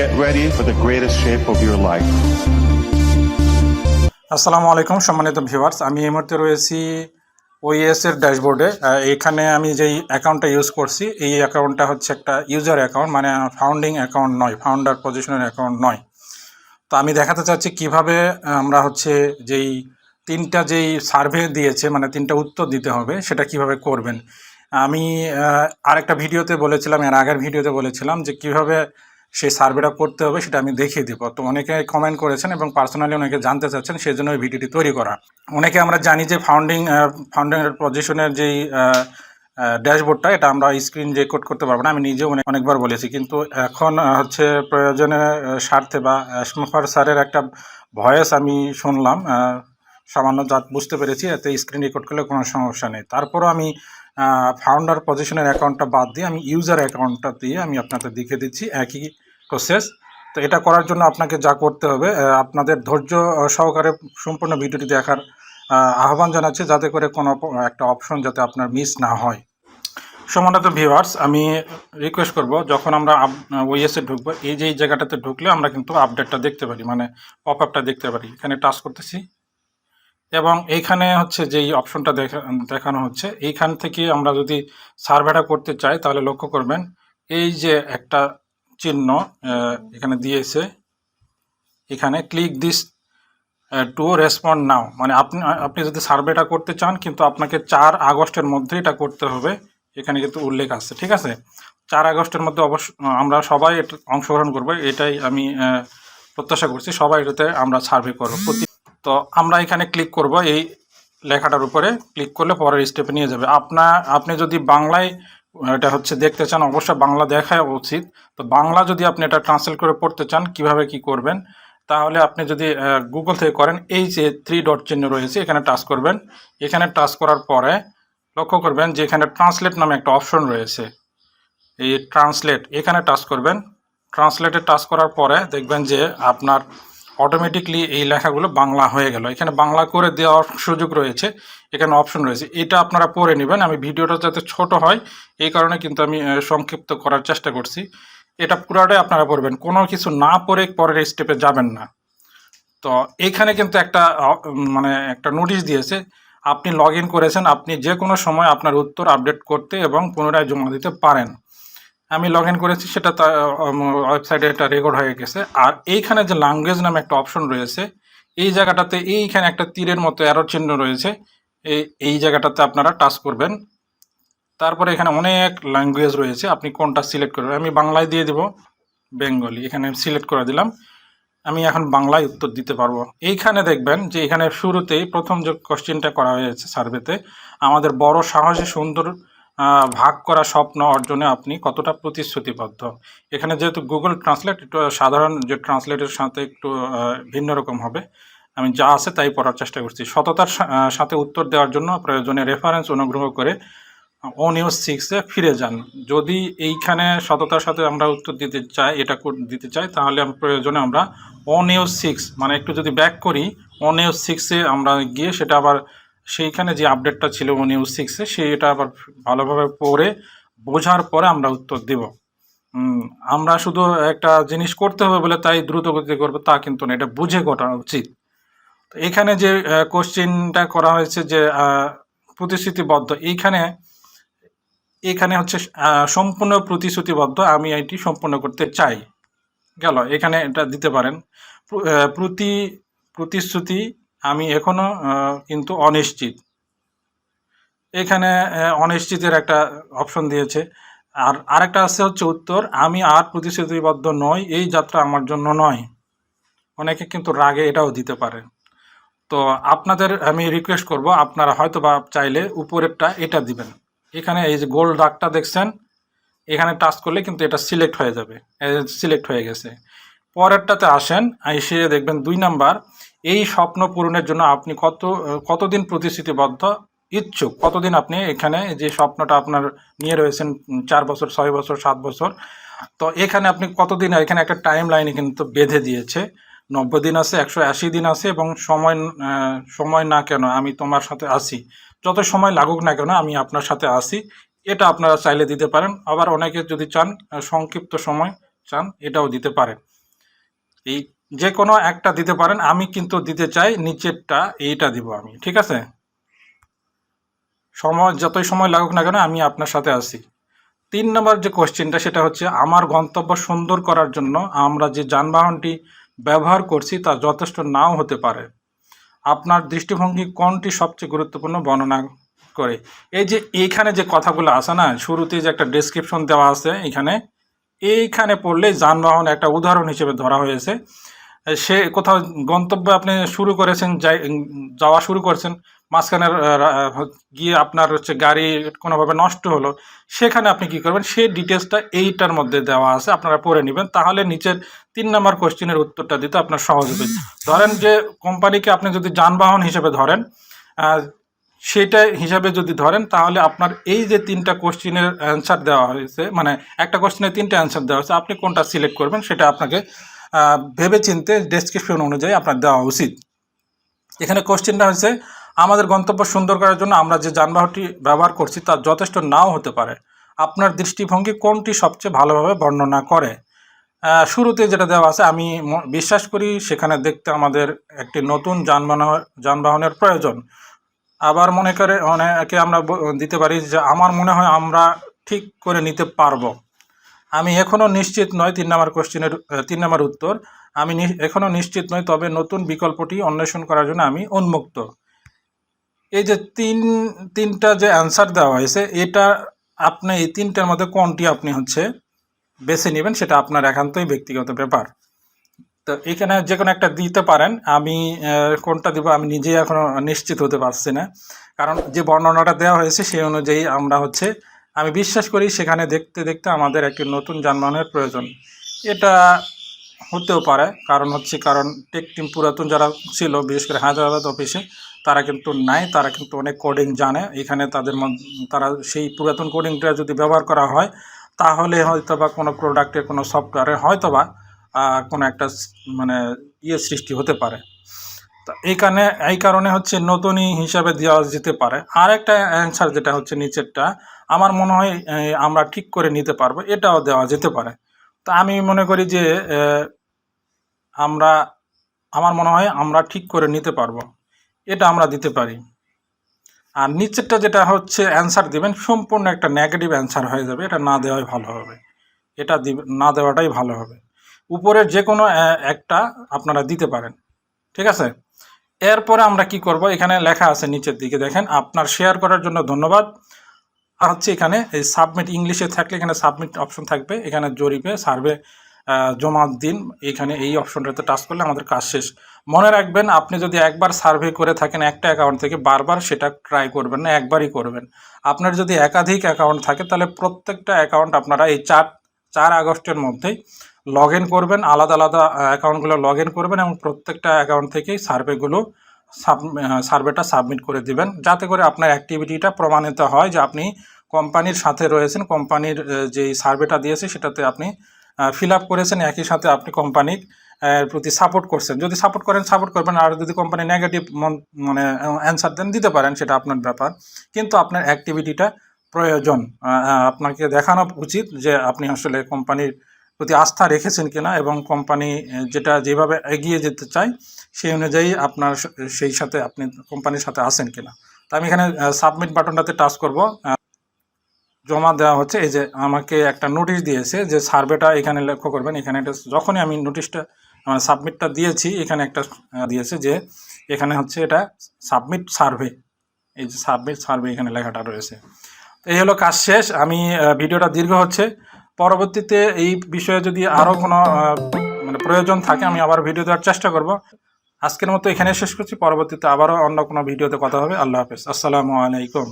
Get ready for the greatest shape of your life. আসসালামু আলাইকুম, সম্মানিত ভিউয়ার্স আমি এই মুহূর্তে রয়েছি ওইএস এর ড্যাশবোর্ডে। এখানে আমি যেই অ্যাকাউন্টটা ইউজ করছি, এই অ্যাকাউন্টটা হচ্ছে একটা ইউজার অ্যাকাউন্ট মানে ফাউন্ডিং অ্যাকাউন্ট নয় ফাউন্ডার পজিশনের অ্যাকাউন্ট নয়। তো আমি দেখাতে চাচ্ছি কীভাবে আমরা হচ্ছে যেই তিনটা যেই সার্ভে দিয়েছে মানে তিনটা উত্তর দিতে হবে, সেটা কীভাবে করবেন। আমি আরেকটা ভিডিওতে বলেছিলাম, এর আগের ভিডিওতে বলেছিলাম যে কীভাবে সেই সার্ভেটা করতে হবে, সেটা আমি দেখিয়ে দিব। তো অনেকে কমেন্ট করেছেন এবং পার্সোনালি অনেকে জানতে চাচ্ছেন, সেই জন্য এই ভিডিওটি তৈরি করা। অনেকে আমরা জানি যে ফাউন্ডিং ফাউন্ডিং পজিশনের যেই ড্যাশবোর্ডটা এটা আমরা স্ক্রিন রেকর্ড করতে পারব না, আমি নিজেও অনেক, অনেকবার বলেছি। কিন্তু এখন হচ্ছে প্রয়োজনে স্বার্থে বা আসমফার স্যারের একটা ভয়েস আমি শুনলাম সামান্য যা বুঝতে পেরেছি, এতে স্ক্রিন রেকর্ড করলে কোনো সমস্যা নেই। তারপরও আমি ফাউন্ডার পজিশনের অ্যাকাউন্টটা বাদ দিয়ে, আমি ইউজার অ্যাকাউন্টটা দিয়ে আমি আপনাদের দেখিয়ে দিচ্ছি, একই প্রসেস তো এটা করার জন্য আপনাকে যা করতে হবে আপনাদের ধৈর্য সহকারে সম্পূর্ণ ভিডিওটি দেখার আহ্বান জানাচ্ছি যাতে করে কোনো একটা অপশন যাতে আপনার মিস না হয়। সমানত ভিউয়ার্স আমি রিকোয়েস্ট করব, যখন আমরা ওইএসে ঢুকবো, এই যে এই জায়গাটাতে ঢুকলে আমরা কিন্তু আপডেটটা দেখতে পারি মানে পপ আপটা দেখতে পারি। এখানে টাচ করতেছি। এবং এইখানে হচ্ছে যেই অপশনটা দেখা, দেখানো হচ্ছে, এইখান থেকে আমরা যদি সার্ভেটা করতে চাই, তাহলে লক্ষ্য করবেন, এই যে একটা চিহ্ন এখানে দিয়েছে। এখানে click this to respond now মানে আপনি আপনি যদি সার্ভেটা করতে চান, কিন্তু আপনাকে চার আগস্টের মধ্যে এটা করতে হবে। এখানে কিন্তু উল্লেখ আছে, ঠিক আছে? চার আগস্টের মধ্যে অবশ্য, আমরা সবাই এটা, অংশগ্রহণ করব। এটাই আমি প্রত্যাশা করছি, সবাই এটাতে আমরা সার্ভে করব। প্রতি তো আমরা এখানে ক্লিক করব, এই লেখাটার উপরে। ক্লিক করলে পরের স্টেপে নিয়ে যাবে। আপনার আপনি যদি বাংলায় এটা হচ্ছে দেখতে চান, অবশ্যই বাংলা দেখা উচিত। তো বাংলা যদি আপনি এটা ট্রান্সলেট করে পড়তে চান, কীভাবে কি করবেন, তাহলে আপনি যদি গুগল থেকে করেন, এই যে থ্রি ডট চিহ্ন রয়েছে, এখানে টাচ করবেন। এখানে টাচ করার পরে লক্ষ্য করবেন যে এখানে ট্রান্সলেট নামে একটা অপশন রয়েছে। এই ট্রান্সলেট এখানে টাচ করবেন। ট্রান্সলেটে টাচ করার পরে দেখবেন যে আপনার অটোমেটিকলি এই লেখাগুলো বাংলা হয়ে গেল। এখানে বাংলা করে দেওয়ার সুযোগ রয়েছে। এখানে অপশন রয়েছে। এটা আপনারা পড়ে নেবেন। আমি ভিডিওটা যাতে ছোট হয়, এই কারণে কিন্তু আমি সংক্ষিপ্ত করার চেষ্টা করছি। এটা পুরাটাই আপনারা পড়বেন। কোনো কিছু না পড়ে পরের স্টেপে যাবেন না। তো এখানে কিন্তু একটা মানে একটা নোটিশ দিয়েছে। আপনি লগ করেছেন। আপনি যে কোনো সময় আপনার উত্তর আপডেট করতে এবং পুনরায় জমা দিতে পারেন। আমি লগ ইন করেছি, সেটা ওয়েবসাইটে এটা রেকর্ড হয়ে গেছে। আর এইখানে যে ল্যাঙ্গুয়েজ নামে একটা অপশন রয়েছে, এই জায়গাটাতে এইখানে একটা তীরের মতো অ্যারো চিহ্ন রয়েছে, এই জায়গাটাতে আপনারা টাচ করবেন। তারপরে এখানে অনেক ল্যাঙ্গুয়েজ রয়েছে, আপনি কোনটা সিলেক্ট করবেন? আমি বাংলায় দিয়ে দেব, বেঙ্গলি, এখানে সিলেক্ট করে দিলাম। আমি এখন বাংলায় উত্তর দিতে পারব। এইখানে দেখবেন যে এখানে শুরুতেই প্রথম যে কোশ্চেনটা করা হয়েছে সার্ভেতে আমাদের বড় সাহসী সুন্দর ভাগ করা স্বপ্ন অর্জনে আপনি কতটা প্রতিশ্রুতিবদ্ধ? এখানে যেহেতু গুগল ট্রান্সলেট একটু সাধারণ যে ট্রান্সলেটের সাথে একটু ভিন্ন রকম হবে। আমি যা আছে তাই পড়ার চেষ্টা করছি। সততার সাথে উত্তর দেওয়ার জন্য প্রয়োজনে রেফারেন্স অনুগ্রহ করে ও নিউজ সিক্সে ফিরে যান। যদি এইখানে সততার সাথে আমরা উত্তর দিতে চাই, এটা দিতে চাই, তাহলে প্রয়োজনে আমরা ও নিউজ সিক্স মানে একটু যদি ব্যাক করি ও নিউজ সিক্সে আমরা গিয়ে সেটা আবার সেইখানে যে আপডেটটা ছিল নিউজ সিক্সে সেটা আবার ভালোভাবে পড়ে, বোঝার পরে আমরা উত্তর দেব। আমরা শুধু একটা জিনিস করতে হবে বলে তাই দ্রুত গতিতে করব, তা কিন্তু না, এটা বুঝে করা উচিত। এখানে যে কোশ্চিনটা করা হয়েছে যে প্রতিশ্রুতিবদ্ধ, এইখানে, এখানে হচ্ছে সম্পূর্ণ প্রতিশ্রুতিবদ্ধ আমি এটি সম্পূর্ণ করতে চাই। গেল, এখানে এটা দিতে পারেন। প্রতি, প্রতিশ্রুতি আমি এখনও কিন্তু অনিশ্চিত। এখানে অনিশ্চিতের একটা অপশন দিয়েছে। আর আরেকটা আছে হচ্ছে উত্তর, আমি আর প্রতিশ্রুতিবদ্ধ নই, এই যাত্রা আমার জন্য নয়। অনেকে কিন্তু রাগে এটাও দিতে পারে। তো আপনাদের আমি রিকোয়েস্ট করব, আপনারা হয়তো বা চাইলে উপরেরটা এটা দিবেন। এখানে এই যে গোল দাগটা দেখছেন, এখানে টাচ করলে কিন্তু এটা সিলেক্ট হয়ে যাবে সিলেক্ট হয়ে গেছে। পরেরটাতে আসেন, এসে দেখবেন দুই নাম্বার এই স্বপ্ন পূরণের জন্য আপনি কত, কতদিন প্রতিশ্রুতিবদ্ধ? ইচ্ছুক। কতদিন আপনি এখানে যে স্বপ্নটা আপনার নিয়ে রয়েছেন চার বছর, ছয় বছর, সাত বছর? তো এখানে আপনি কতদিন, এখানে একটা টাইম লাইনে কিন্তু বেঁধে দিয়েছে। নব্বই দিন আছে, একশো আশি দিন আছে এবং সময় সময় না কেন আমি তোমার সাথে আসি যত সময় লাগুক না কেন আমি আপনার সাথে আসি এটা আপনারা চাইলে দিতে পারেন। আবার অনেকে যদি চান সংক্ষিপ্ত সময় চান, এটাও দিতে পারেন। এই যে কোনো একটা দিতে পারেন, আমি কিন্তু দিতে চাই, নিচেরটা এইটা দিব আমি, ঠিক আছে? সময়, যতই সময় লাগুক না কেন, আমি আপনার সাথে আছি। তিন নম্বর যে কোশ্চেনটা সেটা হচ্ছে আমার গন্তব্য সুন্দর করার জন্য আমরা যে যানবাহনটি ব্যবহার করছি, তা যথেষ্ট নাও হতে পারে। আপনার দৃষ্টিভঙ্গি কোনটি সবচেয়ে গুরুত্বপূর্ণ বর্ণনা করে? এই যে এইখানে যে কথাগুলো আছে না শুরুতে যে একটা ডেসক্রিপশন দেওয়া আছে এখানে, এইখানে পড়লে যানবাহন একটা উদাহরণ হিসেবে ধরা হয়েছে। সে কোথাও গন্তব্যে আপনি শুরু করেছেন যাওয়া শুরু করেছেন মাঝখানে গিয়ে আপনার হচ্ছে গাড়ি কোনোভাবে নষ্ট হলো, সেখানে আপনি কি করবেন? সেই ডিটেলসটা এইটার মধ্যে দেওয়া আছে, আপনারা পড়ে নেবেন। তাহলে নিচের তিন নম্বর কোশ্চেনের উত্তরটা দিতে আপনার সহজ হবে। ধরেন যে কোম্পানিকে আপনি যদি যানবাহন হিসেবে ধরেন সেটা হিসাবে যদি ধরেন, তাহলে আপনার এই যে তিনটা কোশ্চেনের অ্যান্সার দেওয়া হয়েছে মানে একটা কোশ্চেনের তিনটা অ্যান্সার দেওয়া হয়েছে, আপনি কোনটা সিলেক্ট করবেন, সেটা আপনাকে ভেবে চিনতে ডেসক্রিপশন অনুযায়ী আপনার দেওয়া উচিত। এখানে কোশ্চেনটা হচ্ছে, আমাদের গন্তব্য সুন্দর করার জন্য আমরা যে যানবাহনটি ব্যবহার করছি তা যথেষ্ট নাও হতে পারে। আপনার দৃষ্টিভঙ্গি কোনটি সবচেয়ে ভালোভাবে বর্ণনা করে? শুরুতে যেটা দেওয়া আছে, আমি বিশ্বাস করি সেখানে দেখতে আমাদের একটি নতুন যানবাহন যানবাহনের প্রয়োজন। আবার মনে করে অনেকে আমরা দিতে পারি যে, আমার মনে হয় আমরা ঠিক করে নিতে পারব। আমি এখনও নিশ্চিত নয়, তিন নম্বর কোশ্চেনের তিন নম্বর উত্তর। আমি এখনও নিশ্চিত নই তবে নতুন বিকল্পটি অন্বেষণ করার জন্য আমি উন্মুক্ত। এই যে তিন, তিনটা যে অ্যান্সার দেওয়া হয়েছে, এটা আপনি এই তিনটার মধ্যে কোনটি আপনি হচ্ছে বেছে নেবেন, সেটা আপনার একান্তই ব্যক্তিগত ব্যাপার। তো এখানে যে কোনো একটা দিতে পারেন, আমি কোনটা দিব আমি নিজেই এখনও নিশ্চিত হতে পারছি না। কারণ যে বর্ণনাটা দেওয়া হয়েছে, সেই অনুযায়ী আমরা হচ্ছে আমি বিশ্বাস করি সেখানে দেখতে দেখতে আমাদের একটি নতুন যানবাহনের প্রয়োজন। এটা হতেও পারে, কারণ হচ্ছে কারণ টেক টিম পুরাতন যারা ছিল, বিশেষ করে হায়দ্রাবাদ অফিসে, তারা কিন্তু নাই, তারা কিন্তু অনেক কোডিং জানে। এখানে তাদের তারা সেই পুরাতন কোডিংটা যদি ব্যবহার করা হয়, তাহলে হয়তো বা কোনো প্রোডাক্টের কোনো সফটওয়্যারে হয়তো বা কোনো একটা মানে ইয়ে সৃষ্টি হতে পারে। তা এই কারণে এই কারণে হচ্ছে নতুনই হিসাবে দেওয়া যেতে পারে। আর একটা অ্যান্সার যেটা হচ্ছে নিচেরটা, আমার মনে হয় আমরা ঠিক করে নিতে পারব, এটাও দেওয়া যেতে পারে। তা আমি মনে করি যে আমরা, আমার মনে হয় আমরা ঠিক করে নিতে পারব, এটা আমরা দিতে পারি। আর নিচেরটা যেটা হচ্ছে অ্যান্সার দিবেন, সম্পূর্ণ একটা নেগেটিভ অ্যান্সার হয়ে যাবে, এটা না দেওয়াই ভালো হবে। এটা না দেওয়াটাই ভালো হবে। উপরের যে কোনো একটা আপনারা দিতে পারেন, ঠিক আছে? এরপরে আমরা কি করব? এখানে লেখা আছে নিচের দিকে দেখেন। আপনার শেয়ার করার জন্য ধন্যবাদ। আর হচ্ছে এখানে এই সাবমিট ইংলিশে থাকলে এখানে সাবমিট অপশন থাকবে। এখানে জরিপে সার্ভে জমা দিন। এখানে এই অপশনটাতে টাচ করলে আমাদের কাজ শেষ। মনে রাখবেন, আপনি যদি একবার সার্ভে করে থাকেন একটা অ্যাকাউন্ট থেকে, বারবার সেটা ট্রাই করবেন না, একবারই করবেন। আপনার যদি একাধিক অ্যাকাউন্ট থাকে, তাহলে প্রত্যেকটা অ্যাকাউন্ট আপনারা এই চার চার আগস্টের মধ্যেই লগ করবেন, আলাদা আলাদা অ্যাকাউন্টগুলো লগ করবেন এবং প্রত্যেকটা অ্যাকাউন্ট থেকেই সার্ভেগুলো সাব সার্ভেটা সাবমিট করে দিবেন। যাতে করে আপনার অ্যাক্টিভিটিটা প্রমাণিত হয় যে আপনি কোম্পানির সাথে রয়েছেন কোম্পানির যে সার্ভেটা দিয়েছে সেটাতে আপনি ফিল আপ করেছেন, একই সাথে আপনি কোম্পানির প্রতি সাপোর্ট করছেন। যদি সাপোর্ট করেন সাপোর্ট করবেন, আর যদি কোম্পানি নেগেটিভ মানে অ্যান্সার দেন, দিতে পারেন, সেটা আপনার ব্যাপার। কিন্তু আপনার অ্যাক্টিভিটিটা প্রয়োজন। আপনাকে দেখানো উচিত যে আপনি আসলে কোম্পানির প্রতি আস্থা রেখেছেন কিনা এবং কোম্পানি যেটা যেভাবে এগিয়ে যেতে চায়, সেই অনুযায়ী আপনার সেই সাথে আপনি কোম্পানির সাথে আসেন কিনা। তো আমি এখানে সাবমিট বাটনটাতে টাচ করব। জমা দেওয়া হচ্ছে, এই যে আমাকে একটা নোটিশ দিয়েছে যে সার্ভেটা এখানে লক্ষ্য করবেন। এখানে একটা, যখনই আমি নোটিশটা সাবমিটটা দিয়েছি, এখানে একটা দিয়েছে যে এখানে হচ্ছে এটা সাবমিট সার্ভে। এই যে সাবমিট সার্ভে এখানে লেখাটা রয়েছে। এই হলো কাজ শেষ। আমি ভিডিওটা দীর্ঘ হচ্ছে। পরবর্তীতে এই বিষয়ে যদি আরও কোনো মানে প্রয়োজন থাকে, আমি আবার ভিডিও দেওয়ার চেষ্টা করব। আজকের মতো এখানে শেষ করছি। পরবর্তীতে আবারও অন্য কোনো ভিডিওতে কথা হবে। আল্লাহ হাফেজ। আসসালামু আলাইকুম।